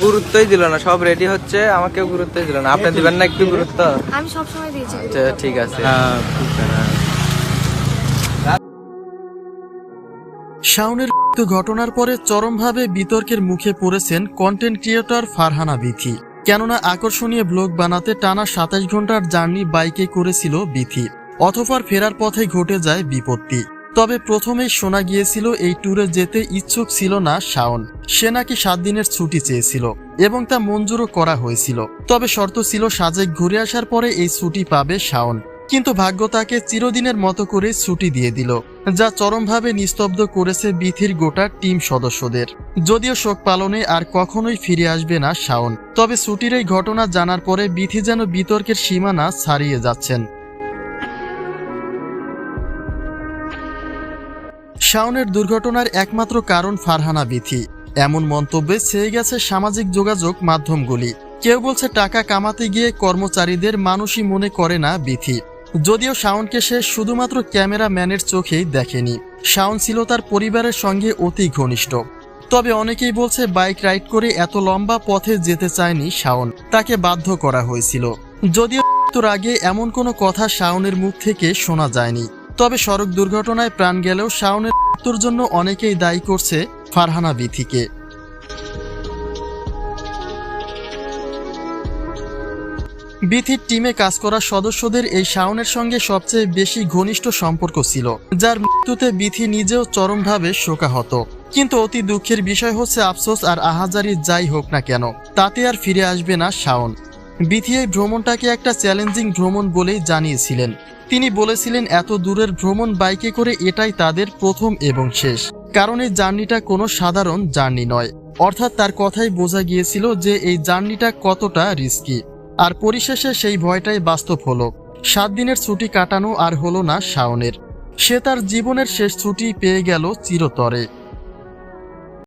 গুরুত্বই দিল না সব রেডি হচ্ছে আমাকেও গুরুত্বই দিল না। আপনি দিবেন না একটু গুরুত্ব? আমি সবসময় দিয়েছি আচ্ছা ঠিক আছে। শাওনের মৃত্যু ঘটনার পরে চরমভাবে বিতর্কের মুখে পড়েছেন কন্টেন্ট ক্রিয়েটর ফারহানা বিথি। কেননা আকর্ষণীয় ব্লগ বানাতে টানা সাতাশ ঘণ্টার জার্নি বাইকে করেছিল বিথি। অথফার ফেরার পথে ঘটে যায় বিপত্তি। তবে প্রথমেই শোনা গিয়েছিল এই ট্যুরে যেতে ইচ্ছুক ছিল না শাওন। সে নাকি সাত দিনের ছুটি চেয়েছিল এবং তা মঞ্জুরও করা হয়েছিল। তবে শর্ত ছিল সাজেক ঘুরে আসার পরে এই ছুটি পাবে শাওন। কিন্তু ভাগ্য তাকে চিরদিনের মতো করে ছুটি দিয়ে দিল, যা চরমভাবে নিস্তব্ধ করেছে বিথির গোটা টিম সদস্যদের। যদিও শোক পালনে আর কখনোই ফিরে আসবে না শাওন, তবে ছুটির এই ঘটনা জানার পরে বিথি যেন বিতর্কের সীমানা ছাড়িয়ে যাচ্ছেন। শাওনের দুর্ঘটনার একমাত্র কারণ ফারহানা বিথি। এমন মন্তব্যে ছেয়ে গেছে সামাজিক যোগাযোগ মাধ্যমগুলি। কেউ বলছে টাকা কামাতে গিয়ে কর্মচারীদের মানুষই মনে করে না বিথি। যদিও শাওনকে সে শুধুমাত্র ক্যামেরাম্যানের চোখেই দেখেনি। শাওন ছিল তার পরিবারের সঙ্গে অতি ঘনিষ্ঠ। তবে অনেকেই বলছে বাইক রাইড করে এত লম্বা পথে যেতে চায়নি শাওন। তাকে বাধ্য করা হয়েছিল। যদিও আগে এমন কোনো কথা শাওনের মুখ থেকে শোনা যায়নি। তবে সড়ক দুর্ঘটনায় প্রাণ গেলেও শাওনের মৃত্যুর জন্য অনেকেই দায়ী করছে ফারহানা বিথিকে। বিথির টিমে কাজ করা সদস্যদের এই শাওনের সঙ্গে সবচেয়ে বেশি ঘনিষ্ঠ সম্পর্ক ছিল, যার মৃত্যুতে বিথি নিজেও চরমভাবে শোকাহত। কিন্তু অতি দুঃখের বিষয় হচ্ছে, আফসোস আর আহাজারি যাই হোক না কেন, তাতে আর ফিরে আসবে না শাওন। বিথি ভ্রমণটাকে একটা চ্যালেঞ্জিং ভ্রমণ বলেই জানিয়েছিলেন। তিনি বলেছিলেন, এত দূরের ভ্রমণ বাইকে করে এটাই তাদের প্রথম এবং শেষ। কারণ এই জার্নিটা কোনো সাধারণ জার্নি নয়। অর্থাৎ তার কথাই বোঝা গিয়েছিল যে এই জার্নিটা কতটা রিস্কি। আর পরিশেষে সেই ভয়টাই বাস্তব হলো। সাত দিনের ছুটি কাটানো আর হলো না শাওনের। সে তার জীবনের শেষ ছুটি পেয়ে গেল চিরতরে।